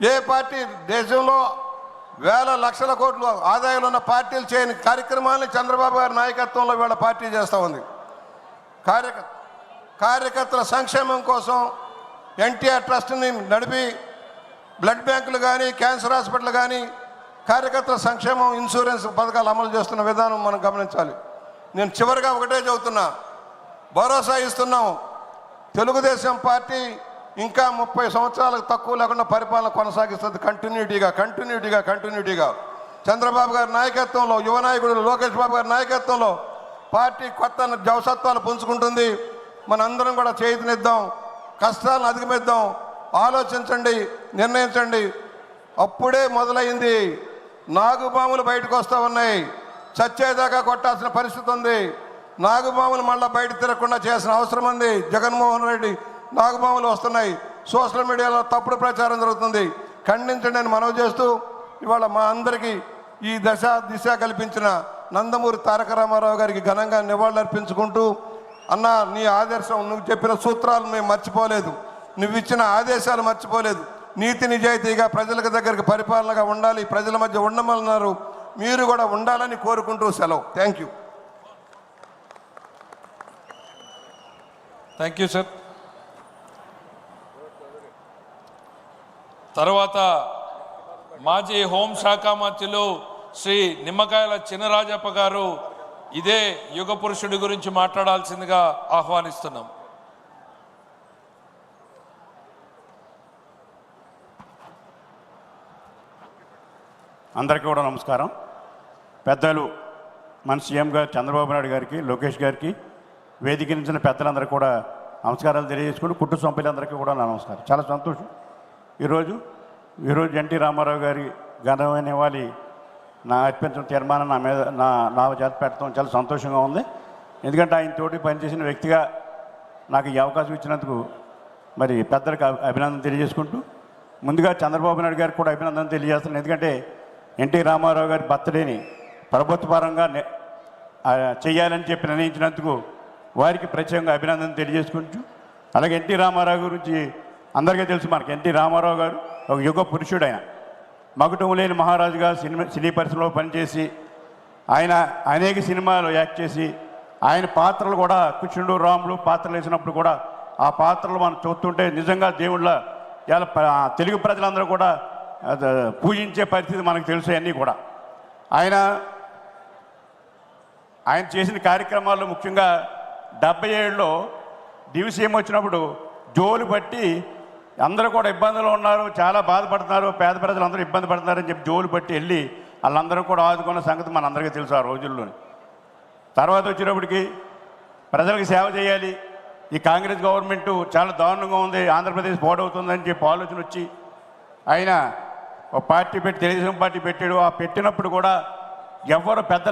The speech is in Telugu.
ఏ పార్టీ దేశంలో వేల లక్షల కోట్లు ఆదాయాలు ఉన్న పార్టీలు చేయని కార్యక్రమాన్ని చంద్రబాబు గారి నాయకత్వంలో వీళ్ళ పార్టీ చేస్తూ ఉంది. కార్య కార్యకర్తల సంక్షేమం కోసం ఎన్టీఆర్ ట్రస్ట్ని నడిపి బ్లడ్ బ్యాంకులు కానీ క్యాన్సర్ హాస్పిటల్ కానీ కార్యకర్తల సంక్షేమం ఇన్సూరెన్స్ పథకాలు అమలు చేస్తున్న విధానం మనం గమనించాలి. నేను చివరిగా ఒకటే చెబుతున్నా. భరోసా ఇస్తున్నాం తెలుగుదేశం పార్టీ ఇంకా ముప్పై సంవత్సరాలకు తక్కువ లేకుండా పరిపాలన కొనసాగిస్తుంది కంటిన్యూటీగా కంటిన్యూటీగా కంటిన్యూటీగా. చంద్రబాబు గారి నాయకత్వంలో యువ నాయకుడు లోకేష్ బాబు గారి నాయకత్వంలో పార్టీ కొత్త జవసత్వాలు పుంజుకుంటుంది. మనందరం కూడా చేతినిద్దాం కష్టాలను అధిగమిద్దాం ఆలోచించండి నిర్ణయించండి. అప్పుడే మొదలైంది. నాగుబాములు బయటకు వస్తూ ఉన్నాయి. చచ్చేదాకా కొట్టాల్సిన పరిస్థితి ఉంది. నాగుబాములు మళ్ళీ బయట తిరగకుండా చేసిన అవసరం ఉంది. జగన్మోహన్ రెడ్డి నాగబాములు వస్తున్నాయి. సోషల్ మీడియాలో తప్పుడు ప్రచారం జరుగుతుంది. ఖండించండి అని మనవి చేస్తూ ఇవాళ మా అందరికీ ఈ దశ దిశ కల్పించిన నందమూరి తారక రామారావు గారికి ఘనంగా నివాళులర్పించుకుంటూ అన్న నీ ఆదర్శం నువ్వు చెప్పిన సూత్రాలు మేము మర్చిపోలేదు. నువ్వు ఇచ్చిన ఆదేశాలు మర్చిపోలేదు. నీతి నిజాయితీగా ప్రజలకు దగ్గరికి పరిపాలనగా ఉండాలి. ప్రజల మధ్య ఉండమన్నారు. మీరు కూడా ఉండాలని కోరుకుంటూ సెలవు. Thank you. Thank you sir. తర్వాత మాజీ హోంశాఖ మంత్రులు శ్రీ నిమ్మకాయల చినరాజప్ప గారు ఇదే యుగ పురుషుడి గురించి మాట్లాడాల్సిందిగా ఆహ్వానిస్తున్నాం. అందరికీ కూడా నమస్కారం. పెద్దలు మన సీఎం గారు చంద్రబాబు నాయుడు గారికి లోకేష్ గారికి వేదిక నుంచిన పెద్దలందరికీ కూడా నమస్కారాలు తెలియజేసుకుంటూ కుటుంబ సభ్యులందరికీ కూడా నా నమస్కారం. చాలా సంతోషం. ఈరోజు ఈరోజు ఎన్టీ రామారావు గారి ఘనమైన ఇవ్వాలి నా అర్పించిన తీర్మానం నా మీద నా నా చేత పెట్టడం చాలా సంతోషంగా ఉంది. ఎందుకంటే ఆయన తోటి పనిచేసిన వ్యక్తిగా నాకు ఈ అవకాశం ఇచ్చినందుకు మరి పెద్దలకు అభినందన తెలియజేసుకుంటూ ముందుగా చంద్రబాబు నాయుడు గారికి కూడా అభినందన తెలియజేస్తున్నాను. ఎందుకంటే ఎన్టీ రామారావు గారి బర్త్డేని ప్రభుత్వపరంగా నే- చేయాలని చెప్పి నిర్ణయించినందుకు వారికి ప్రత్యేకంగా అభినందన తెలియజేసుకుంటూ అలాగే ఎన్టీ రామారావు గురించి అందరికీ తెలుసు మనకి ఎన్టీ రామారావు గారు ఒక యుగ పురుషుడు ఆయన. మగుటం లేని మహారాజుగా సినిమా సినీ పరిశ్రమలో పనిచేసి ఆయన అనేక సినిమాలు యాక్ట్ చేసి ఆయన పాత్రలు కూడా కృష్ణుడు రాములు పాత్రలు వేసినప్పుడు కూడా ఆ పాత్రలు మనం చూస్తుంటే నిజంగా దేవుళ్ళ ఇలా తెలుగు ప్రజలందరూ కూడా అది పూజించే పరిస్థితి మనకు తెలుసు అన్నీ కూడా. ఆయన ఆయన చేసిన కార్యక్రమాల్లో ముఖ్యంగా డెబ్బై ఏడులో దివిసీఎం వచ్చినప్పుడు జోలు బట్టి అందరూ కూడా ఇబ్బందులు ఉన్నారు చాలా బాధపడుతున్నారు పేద ప్రజలు అందరూ ఇబ్బంది పడుతున్నారని చెప్పి జోలు పట్టి వెళ్ళి వాళ్ళందరూ కూడా ఆదుకున్న సంగతి మనందరికీ తెలుసు ఆ రోజుల్లోని. తర్వాత వచ్చినప్పటికి ప్రజలకు సేవ చేయాలి. ఈ కాంగ్రెస్ గవర్నమెంట్ చాలా దారుణంగా ఉంది ఆంధ్రప్రదేశ్ పాడవుతుందని చెప్పి ఆలోచన వచ్చి ఆయన ఓ పార్టీ పెట్టి తెలుగుదేశం పార్టీ పెట్టాడు ఆ పెట్టినప్పుడు కూడా ఎవరు పెద్ద